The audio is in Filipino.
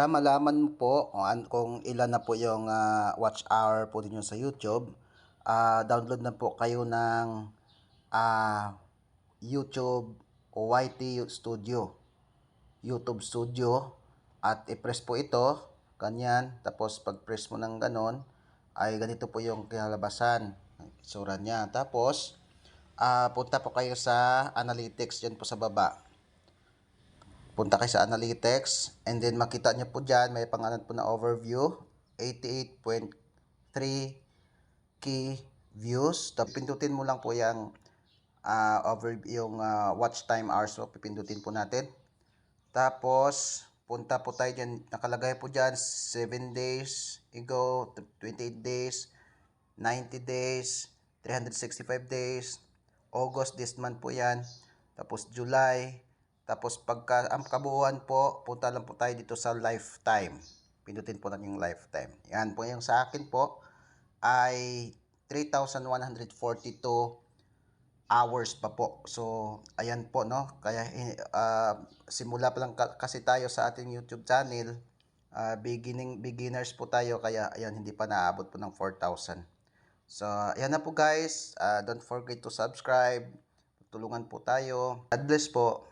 Para malaman mo po kung, an- kung ilan na po yung ah, watch hour po ninyo sa YouTube, ah, download na po kayo ng ah, YouTube YT Studio. YouTube Studio at i-press po ito, ganyan. Tapos pag-press mo ng ganon, ay ganito po yung kinalabasan. Ang itsura niya. Tapos, ah, punta po kayo sa analytics dyan po sa baba. Punta kayo sa analytics and then makita nyo po dyan, may pangalan po na overview, 88.3 key views. Tapos pindutin mo lang po yung ah, over yung ah, watch time hours. So, pipindutin po natin. Tapos, punta po tayo dyan. Nakalagay po dyan, 7 days ago, 28 days, 90 days, 365 days, August this month po yan. Tapos July. Tapos pagka ang kabuuan po, punta lang po tayo dito sa lifetime. Pindutin po natin yung lifetime. Yan po yung sa akin po ay 3,142 hours pa po. So, ayan po, no? Kaya, ah, simula pa lang ka- kasi tayo sa ating YouTube channel. ah, beginning, beginners po tayo. Kaya, ayan, hindi pa naabot po ng 4,000. So, ayan na po guys. Ah, don't forget to subscribe. Tulungan po tayo. God bless po.